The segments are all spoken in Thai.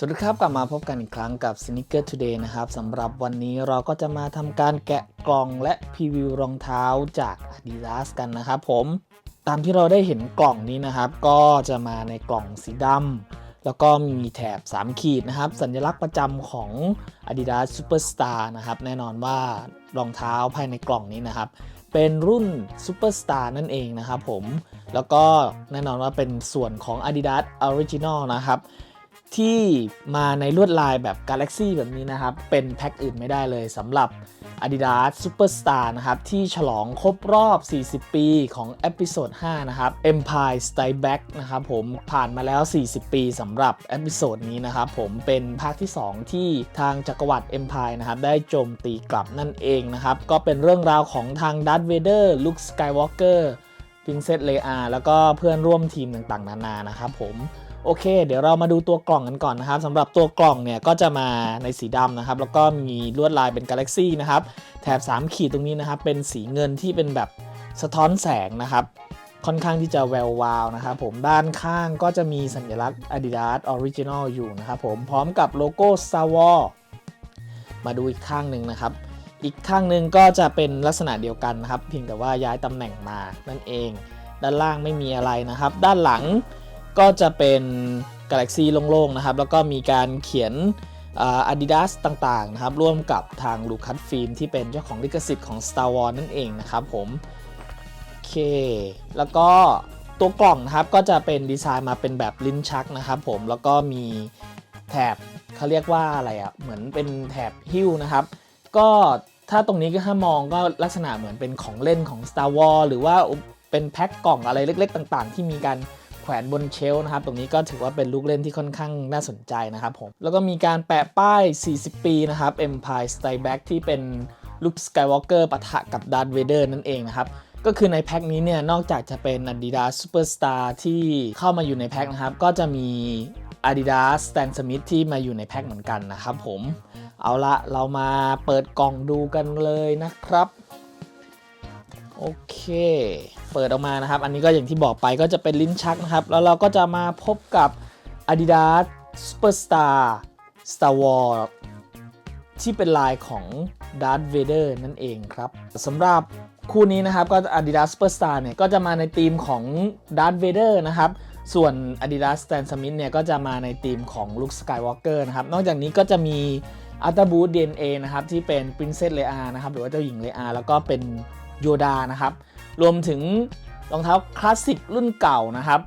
สวัสดีครับ กลับมาพบกันอีกครั้งกับ Sneaker Today นะครับสำหรับวันนี้เราก็จะมาทำการแกะกล่องและพรีวิวรองเท้าจาก Adidas กันนะครับผม ตามที่เราได้เห็นกล่องนี้นะครับ ก็จะมาในกล่องสีดำแล้วก็มีแถบ 3 ขีดนะครับ สัญลักษณ์ประจำของ Adidas Superstar นะครับ แน่นอนว่ารองเท้าภายในกล่องนี้นะครับ เป็นรุ่น Superstar นั่นเองนะครับผม แล้วก็แน่นอนว่าเป็นส่วนของ Adidas Original นะครับ ที่มาในลวดลายแบบ Galaxy แบบนี้นะครับ เป็นแพ็คอื่นไม่ได้เลยสำหรับ Adidas Superstar นะครับ ที่ฉลองครบรอบ 40 ปีของเอพิโซด5นะครับ Empire Strike Back นะครับผมผ่านมาแล้ว 40 ปีสำหรับเอพิโซดนี้นะครับผมเป็นภาคที่ 2 ที่ทางจักรวรรดิ Empire นะครับ ได้โจมตีกลับนั่นเองนะครับ ก็เป็นเรื่องราวของทาง Darth Vader Luke Skywalker พิงเซตเลอาแล้วก็เพื่อนร่วมทีมต่างๆ นานานะครับผม โอเค เดี๋ยวเรามาดูตัวกล่องกันก่อนนะครับสำหรับตัวกล่องเนี่ยก็จะมาในสีดำนะครับ แล้วก็มีลวดลายเป็นกาแล็กซี่นะครับ แถบ 3 ขีดตรงนี้นะครับ เป็นสีเงินที่เป็นแบบสะท้อนแสงนะครับ ค่อนข้างที่จะแวววาวนะครับผมด้านข้างก็จะมีสัญลักษณ์ Adidas Original อยู่นะครับผมพร้อมกับโลโก้ Star Wars มาดูอีกข้างหนึ่งนะครับ อีกข้างหนึ่งก็จะเป็นลักษณะเดียวกันนะครับ เพียงแต่ว่าย้ายตำแหน่งมานั่นเอง ด้านล่างไม่มีอะไรนะครับ ด้านหลัง ก็จะเป็นกาแล็กซี่โล่งๆนะครับ แล้วก็มีการเขียนอาดิดาสต่างๆนะครับ ร่วมกับทางลูคัสฟิล์มที่เป็นเจ้าของลิขสิทธิ์ของ Star Wars นั่นเองนะครับผมโอเค แล้วก็ตัวกล่องนะครับก็จะเป็นดีไซน์มาเป็นแบบลิ้นชักนะครับผมแล้วก็มีแถบเขาเรียกว่าอะไรอะ่ะเหมือนเป็นแถบหิ้วนะครับ ก็ถ้าตรงนี้ก็ถ้ามองก็ลักษณะเหมือนเป็นของเล่นของ Star Wars หรือว่าเป็นแพ็คกล่องอะไรเล็ก ๆ ต่าง ๆ ที่มีการ ขวนบนเชลนะครับ ตรงนี้ก็ถือว่าเป็นลูกเล่นที่ค่อนข้างน่าสนใจนะครับผม แล้วก็มีการแปะป้าย 40 ปีนะครับ Empire Strike Back ที่เป็นลุคสกายวอล์กเกอร์ปะทะกับดาร์ธเวเดอร์นั่นเองนะครับ ก็คือในแพ็คนี้เนี่ย นอกจากจะเป็น Adidas Superstar ที่เข้ามาอยู่ในแพ็คนะครับ ก็จะมี Adidas Stan Smith ที่มาอยู่ในแพ็คเหมือนกันนะครับผม เอาละเรามาเปิดกล่องดูกันเลยนะครับ โอเค เปิดออกมานะครับ อันนี้ก็อย่างที่บอกไปก็จะเป็นลิ้นชักนะครับ แล้วเราก็จะมาพบกับ Adidas Superstar Star Wars ที่เป็นลายของ Darth Vader นั่นเองครับสำหรับคู่นี้นะครับก็ Adidas Superstar เนี่ยก็จะมาในธีมของ Darth Vader นะครับ ส่วน Adidas Stan Smith เนี่ยก็จะมาในธีมของ Luke Skywalker นะครับ นอกจากนี้ก็จะมี a l t a b o o t DNA นะครับที่เป็น Princess Leia นะครับหรือว่าเจ้าหญิงเลอาแล้วก็เป็น โยดานะครับ รวมถึงรองเท้าคลาสสิกรุ่นเก่านะครับ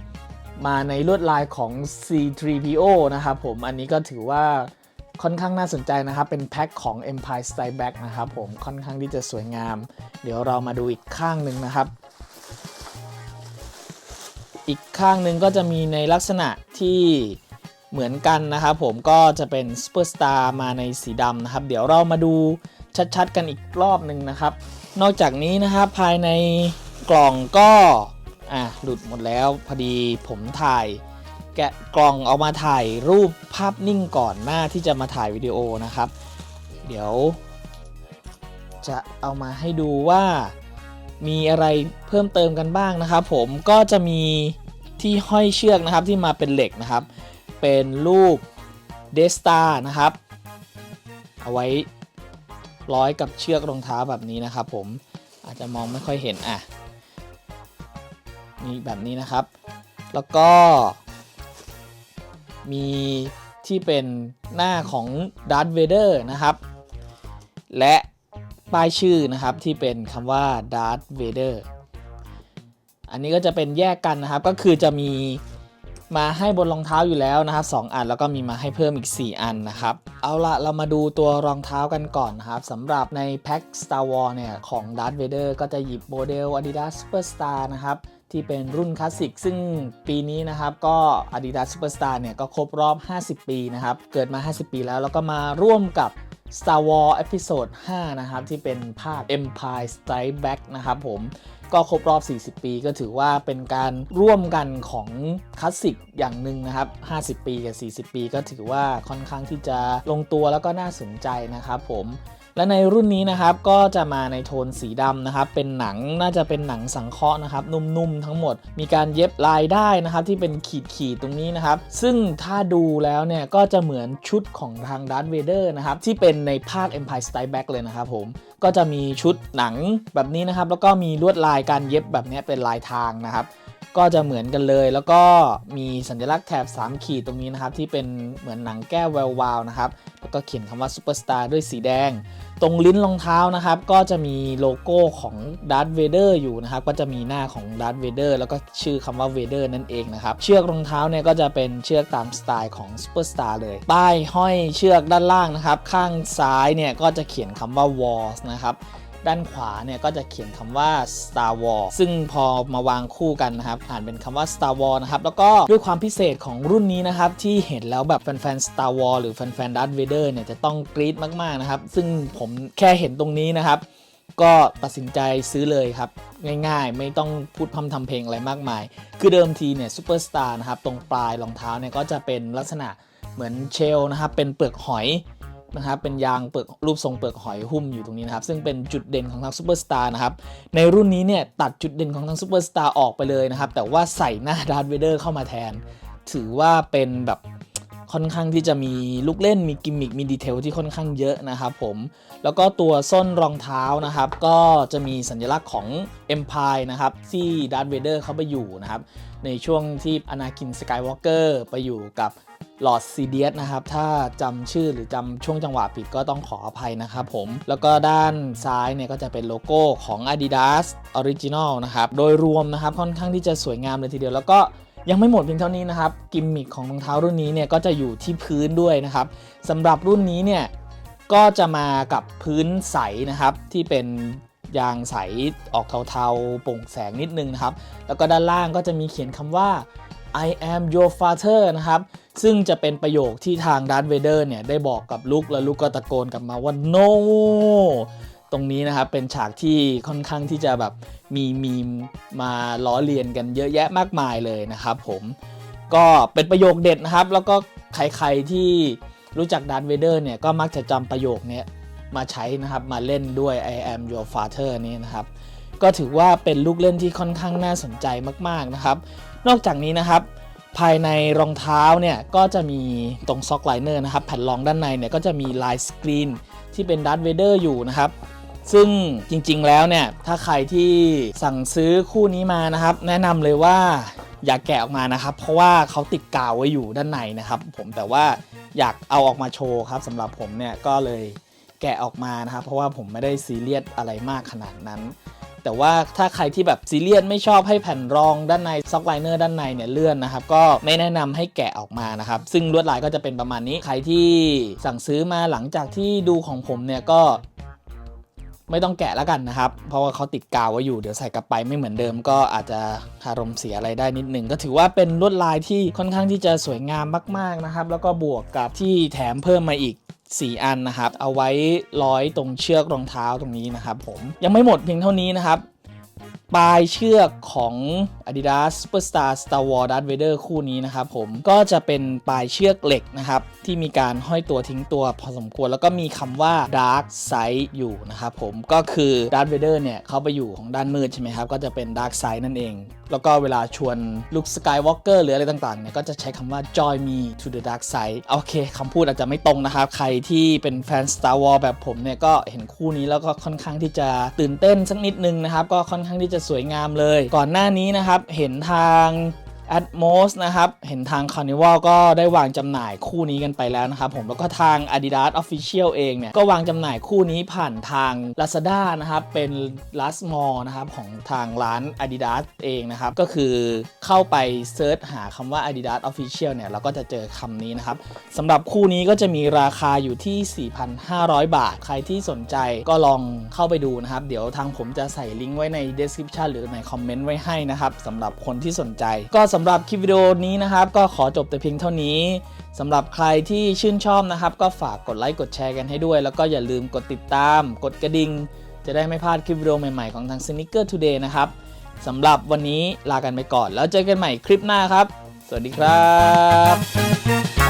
มาในลวดลายของ C3PO นะครับผมอันนี้ก็ถือว่าค่อนข้างน่าสนใจนะครับ เป็นแพ็คของ Empire Strike Back นะครับผมค่อนข้างที่จะสวยงาม เดี๋ยวเรามาดูอีกข้างหนึ่งนะครับ อีกข้างหนึ่งก็จะมีในลักษณะที่เหมือนกันนะครับผมก็จะเป็น Superstar มาในสีดำนะครับ เดี๋ยวเรามาดูชัดๆ กันอีกรอบหนึ่งนะครับ นอกจากนี้นะครับภายในกล่องก็อะหลุดหมดแล้วพอดีผมถ่ายแกะกล่องเอามาถ่ายรูปภาพนิ่งก่อนหน้าที่จะมาถ่ายวิดีโอนะครับ เดี๋ยว จะเอามาให้ดูว่ามีอะไรเพิ่มเติมกันบ้างนะครับผมก็จะมีที่ห้อยเชือกนะครับที่มาเป็นเหล็กนะครับ เป็นรูปเดสตานะครับ เอาไว้ ร้อยกับเชือกรองเท้าแบบนี้นะครับผมอาจจะมองไม่ค่อยเห็นอะมีแบบนี้นะครับ แล้วก็ มีที่เป็นหน้าของ Darth Vader นะครับ และป้ายชื่อนะครับที่เป็นคำว่า Darth Vader อันนี้ก็จะเป็นแยกกันนะครับก็คือจะมี มาให้บนรองเท้าอยู่แล้วนะครับ 2 อันแล้วก็มีมาให้เพิ่มอีก 4 อันนะครับ เอาละเรามาดูตัวรองเท้ากันก่อนนะครับสำหรับในแพ็ค Star Wars เนี่ยของ Darth Vader ก็จะหยิบโมเดล Adidas Superstar นะครับที่เป็นรุ่นคลาสสิก ซึ่งปีนี้นะครับก็ Adidas Superstar เนี่ยก็ครบรอบ 50 ปีนะครับ เกิดมา 50 ปีแล้วแล้วก็มาร่วมกับ Star Wars Episode 5 นะครับ ที่เป็นภาค Empire Strike Back นะครับผม ก็ครบรอบ 40 ปีก็ถือว่าเป็นการร่วมกันของคลาสสิกอย่างหนึ่งนะครับ 50 ปีกับ 40 ปี ก็ถือว่าค่อนข้างที่จะลงตัวแล้วก็น่าสนใจนะครับผมและในรุ่นนี้นะครับก็จะมาในโทนสีดำนะครับ เป็นหนังน่าจะเป็นหนังสังเคราะห์นะครับ นุ่มๆทั้งหมด มีการเย็บลายได้นะครับ ที่เป็นขีดๆตรงนี้นะครับ ซึ่งถ้าดูแล้วเนี่ยก็จะเหมือนชุดของทางดาร์ธเวเดอร์นะครับ ที่เป็นในภาค Empire Strikes Back เลยนะครับผม ก็จะมีชุดหนังแบบนี้นะครับ แล้วก็มีลวดลายการเย็บแบบนี้เป็นลายทางนะครับ ก็จะเหมือนกันเลย แล้วก็มีสัญลักษณ์แถบ 3 ขีดตรงนี้นะครับ ที่เป็นเหมือนหนังแก้วแวววาวนะครับ แล้วก็เขียนคำว่า Superstar ด้วยสีแดง ตรงลิ้นรองเท้านะครับ ก็จะมีโลโก้ของ Darth Vader อยู่นะครับ ก็จะมีหน้าของ Darth Vader แล้วก็ชื่อคำว่า Vader นั่นเองนะครับ เชือกรองเท้าเนี่ยก็จะเป็นเชือกตามสไตล์ของ Superstar เลย ป้ายห้อยเชือกด้านล่างนะครับ ข้างซ้ายเนี่ยก็จะเขียนคำว่า Wars นะครับ ด้านขวาเนี่ยก็จะเขียนคำว่า Star War ซึ่งพอมาวางคู่กันนะครับ อ่านเป็นคำว่า Star War นะครับแล้วก็ด้วยความพิเศษของรุ่นนี้นะครับ ที่เห็นแล้วแบบแฟนๆ Star War หรือแฟนๆ Darth Vader เนี่ยจะต้องกรี๊ดมากๆนะครับ ซึ่งผมแค่เห็นตรงนี้นะครับ ก็ตัดสินใจซื้อเลยครับ ง่ายๆ ไม่ต้องพูดพร่ำทำเพลงอะไรมากมาย คือเดิมทีเนี่ยซูเปอร์สตาร์นะครับตรงปลายรองเท้าเนี่ยก็จะเป็นลักษณะเหมือนเชลนะครับเป็นเปลือกหอย นะครับเป็นยางเปลือกรูปทรงเปลือกหอยหุ้มอยู่ตรงนี้นะครับ ซึ่งเป็นจุดเด่นของทางซูเปอร์สตาร์นะครับ ในรุ่นนี้เนี่ยตัดจุดเด่นของทางซูเปอร์สตาร์ออกไปเลยนะครับ แต่ว่าใส่หน้าดาร์ธเวเดอร์เข้ามาแทน ถือว่าเป็นแบบค่อนข้างที่จะมีลูกเล่นมีกิมมิคมีดีเทลที่ค่อนข้างเยอะนะครับผม แล้วก็ตัวส้นรองเท้านะครับ ก็จะมีสัญลักษณ์ของ Empire นะครับที่ดาร์ธเวเดอร์เขาไปอยู่นะครับ ในช่วงที่อนาคินสกายวอล์กเกอร์ไปอยู่กับ ลอดซีเดียสนะครับ ถ้าจำชื่อหรือจำช่วงจังหวะผิดก็ต้องขออภัยนะครับผม แล้วก็ด้านซ้ายเนี่ยก็จะเป็นโลโก้ของ Adidas Original นะครับ โดยรวมนะครับค่อนข้างที่จะสวยงามเลยทีเดียว แล้วก็ยังไม่หมดเพียงเท่านี้นะครับ กิมมิคของรองเท้ารุ่นนี้เนี่ยก็จะอยู่ที่พื้นด้วยนะครับสำหรับรุ่นนี้เนี่ยก็จะมากับพื้นใสนะครับที่เป็นยางใสออกเทาๆโปร่งแสงนิดนึงนะครับ แล้วก็ด้านล่างก็จะมีเขียนคำว่า I am your father นะครับ ซึ่งจะเป็นประโยคที่ทางดาร์ธเวเดอร์เนี่ยได้บอกกับลุกแล้วลุกก็ตะโกนกลับมาว่า no ตรงนี้นะครับเป็นฉากที่ค่อนข้างที่จะแบบมีมีมมาล้อเลียนกันเยอะแยะมากมายเลยนะครับผมก็เป็นประโยคเด็ดนะครับ แล้วก็ใครๆที่รู้จักดาร์ธเวเดอร์เนี่ยก็มักจะจำประโยคนี้มาใช้นะครับมาเล่นด้วย I am your father นี่นะครับ ก็ถือว่าเป็นลูกเล่นที่ค่อนข้างน่าสนใจมากๆนะครับ นอกจากนี้นะครับ ภายในรองเท้าเนี่ยก็จะมีตรงซ็อกไลเนอร์นะครับ แผ่นรองด้านในเนี่ยก็จะมีลายสกรีนที่เป็นดัตเวเดอร์อยู่นะครับซึ่งจริงๆ แล้วเนี่ย ถ้าใครที่สั่งซื้อคู่นี้มานะครับ แนะนำเลยว่าอย่าแกะออกมานะครับ เพราะว่าเขาติดกาวไว้อยู่ด้านในนะครับ ผมแต่ว่าอยากเอาออกมาโชว์ครับสำหรับผมเนี่ยก็เลยแกะออกมานะครับ เพราะว่าผมไม่ได้ซีเรียสอะไรมากขนาดนั้น แต่ว่าถ้าใครที่แบบซีเรียสไม่ชอบให้แผ่นรองด้านในซ็อกไลเนอร์ด้านในเนี่ยเลื่อนนะครับก็ไม่แนะนำให้แกะออกมานะครับซึ่งลวดลายก็จะเป็นประมาณนี้ใครที่สั่งซื้อมาหลังจากที่ดูของผมเนี่ยก็ไม่ต้องแกะแล้วกันนะครับ เพราะว่าเขาติดกาวไว้อยู่ เดี๋ยวใส่กลับไปไม่เหมือนเดิม ก็อาจจะอารมณ์เสียอะไรได้นิดนึง ก็ถือว่าเป็นลวดลายที่ค่อนข้างที่จะสวยงามมาก ๆนะครับ แล้วก็บวกกับที่แถมเพิ่มมาอีก 4 อันนะครับ เอาไว้ร้อยตรงเชือกรองเท้าตรงนี้นะครับผมยังไม่หมดเพียงเท่านี้นะครับ ปลายเชือกของ Adidas Superstar Star Wars Darth Vader คู่นี้นะครับผมก็จะเป็นปลายเชือกเหล็กนะครับที่มีการห้อยตัวทิ้งตัวพอสมควร แล้วก็มีคำว่า Dark Side อยู่นะครับผมก็คือ Darth Vader เนี่ยเขาไปอยู่ของด้านมืดใช่ไหมครับ ก็จะเป็น Dark Side นั่นเอง แล้วก็เวลาชวนลุค Skywalker หรืออะไรต่างๆเนี่ยก็จะใช้คำว่า join me to the dark side โอเคคำพูดอาจจะไม่ตรงนะครับ ใครที่เป็นแฟน Star Wars แบบผมเนี่ยก็เห็นคู่นี้แล้วก็ค่อนข้างที่จะตื่นเต้นสักนิดนึงนะครับก็ค่อนข้างที่จะสวยงามเลย ก่อนหน้านี้นะครับ เห็นทาง Atmos นะครับ เห็นทาง Carnival ก็ได้วางจำหน่ายคู่นี้กันไปแล้วนะครับผมแล้วก็ทาง Adidas Official เองเนี่ย ก็วางจำหน่ายคู่นี้ผ่านทาง Lazada นะครับ เป็น Last Mall นะครับ ของทางร้าน Adidas เองนะครับ ก็คือเข้าไปเซิร์ชหาคำว่า Adidas Official เนี่ย เราก็จะเจอคำนี้นะครับสำหรับคู่นี้ก็จะมีราคาอยู่ที่ 4,500 บาท ใครที่สนใจก็ลองเข้าไปดูนะครับ เดี๋ยวทางผมจะใส่ลิงก์ไว้ใน description หรือในคอมเมนต์ไว้ให้นะครับสำหรับคนที่สนใจก็สำหรับคลิปวิดีโอนี้นะครับ ก็ขอจบแต่เพียงเท่านี้สำหรับใครที่ชื่นชอบนะครับ ก็ฝากกดไลค์กดแชร์กันให้ด้วย แล้วก็อย่าลืมกดติดตาม กดกระดิ่งจะได้ไม่พลาดคลิปวิดีโอใหม่ๆของทาง Sneaker Today นะครับสำหรับวันนี้ลากันไปก่อน แล้วเจอกันใหม่คลิปหน้าครับ สวัสดีครับ